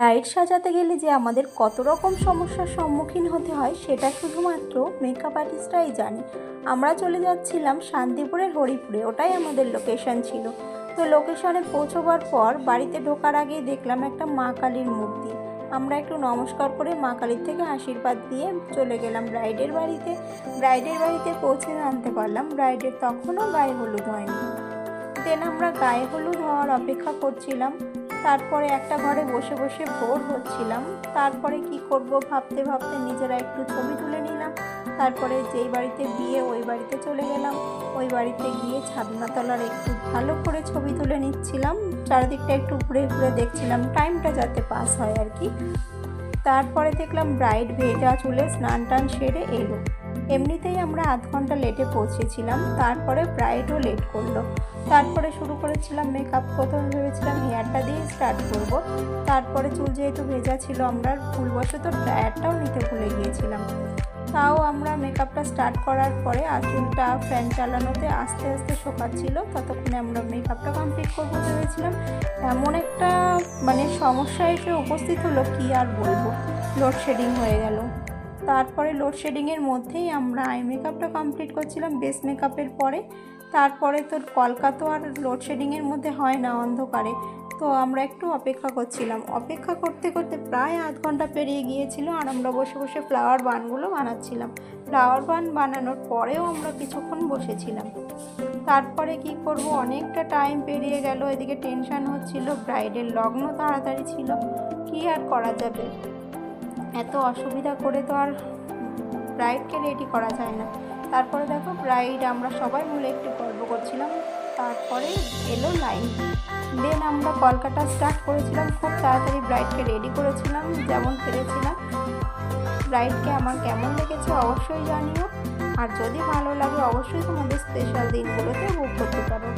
Light সাজাতে গেলে যে আমাদের কত রকম সমস্যার সম্মুখীন হতে হয়, সেটা শুধুমাত্র মেকআপ আর্টিস্টরাই জানে। আমরা চলে যাচ্ছিলাম শান্তিপুরের হরিপুরে, ওটাই আমাদের লোকেশন ছিল। তো লোকেশনে পৌঁছবার পর বাড়িতে ঢোকার আগেই দেখলাম একটা মা কালীর মূর্তি। আমরা একটু নমস্কার করে মা কালীর থেকে আশীর্বাদ দিয়ে চলে গেলাম ব্রাইডের বাড়িতে। ব্রাইডের বাড়িতে পৌঁছে জানতে পারলাম ব্রাইডের তখনও গায়ে হলুদ হয়নি। দেন আমরা গায়ে হলুদ হওয়ার অপেক্ষা করছিলাম। তারপরে একটা ঘরে বসে বসে বোর হচ্ছিলাম। তারপরে কি করব ভাবতে ভাবতে নিজেরা একটু ছবি তুলে নিলাম। তারপরে যেই বাড়িতে বিয়ে, ওই বাড়িতে চলে গেলাম। ওই বাড়িতে গিয়ে ছাদনাতলার একটু ভালো করে ছবি তুলে নিচ্ছিলাম। চারিদিকটা একটু ঘুরে ঘুরে দেখছিলাম। টাইমটা যাতে পাস হয় আর কি। তারপরে দেখলাম ব্রাইড ভেজা চুলে স্নান টান সেরে এলো। এমনিতেই আমরা আধ ঘণ্টা লেটে পৌঁছেছিলাম। তারপরে ব্রাইডও লেট করল। তারপরে শুরু করেছিলাম মেকআপ প্রথমে ভেবেছিলাম হেয়ারটা দিয়ে স্টার্ট করব। তারপরে চুল যেহেতু ভেজা ছিল আমরা ভুলবশত ড্রায়ারটাও নিতে ভুলে গিয়েছিলাম। তাও আমরা মেকআপটা স্টার্ট করার পরে আর চুলটা ফ্যান চালানোতে আস্তে আস্তে শোকাচ্ছিল, ততক্ষণে আমরা মেকআপটা কমপ্লিট করব ভেবেছিলাম। এমন একটা মানে সমস্যা এসে উপস্থিত হলো, কি আর বলব? লোডশেডিং হয়ে গেল। তারপরে লোডশেডিংয়ের মধ্যেই আমরা আই মেকআপটা কমপ্লিট করছিলাম বেস মেকআপের পরে। তারপরে তোর কলকাতা আর লোডশেডিংয়ের মধ্যে হয় না অন্ধকারে। তো আমরা একটু অপেক্ষা করছিলাম। অপেক্ষা করতে করতে প্রায় আধ ঘণ্টা পেরিয়ে গিয়েছিল আর আমরা বসে বসে ফ্লাওয়ার বানগুলো বানাচ্ছিলাম। ফ্লাওয়ার বান বানানোর পরেও আমরা কিছুক্ষণ বসেছিলাম। তারপরে কি করব? অনেকটা টাইম পেরিয়ে গেল, এদিকে টেনশান হচ্ছিল ব্রাইডের লগ্ন তাড়াতাড়ি ছিল। কি আর করা যাবে? এত অসুবিধা করে তো আর ব্রাইডকে রেডি করা যায় না। তারপরে দেখো ব্রাইড আমরা সবাই মিলে একটু গল্প করছিলাম। তারপরে এলো লাইন। দেন আমরা কলকাতা স্টার্ট করেছিলাম, খুব তাড়াতাড়ি ব্রাইডকে রেডি করেছিলাম, যেমন পেরেছিলাম ব্রাইডকে আমার কেমন লেগেছে অবশ্যই জানিও। আর যদি ভালো লাগে, অবশ্যই তোমাদের স্পেশাল দিনগুলোতে বুক করতে পারো।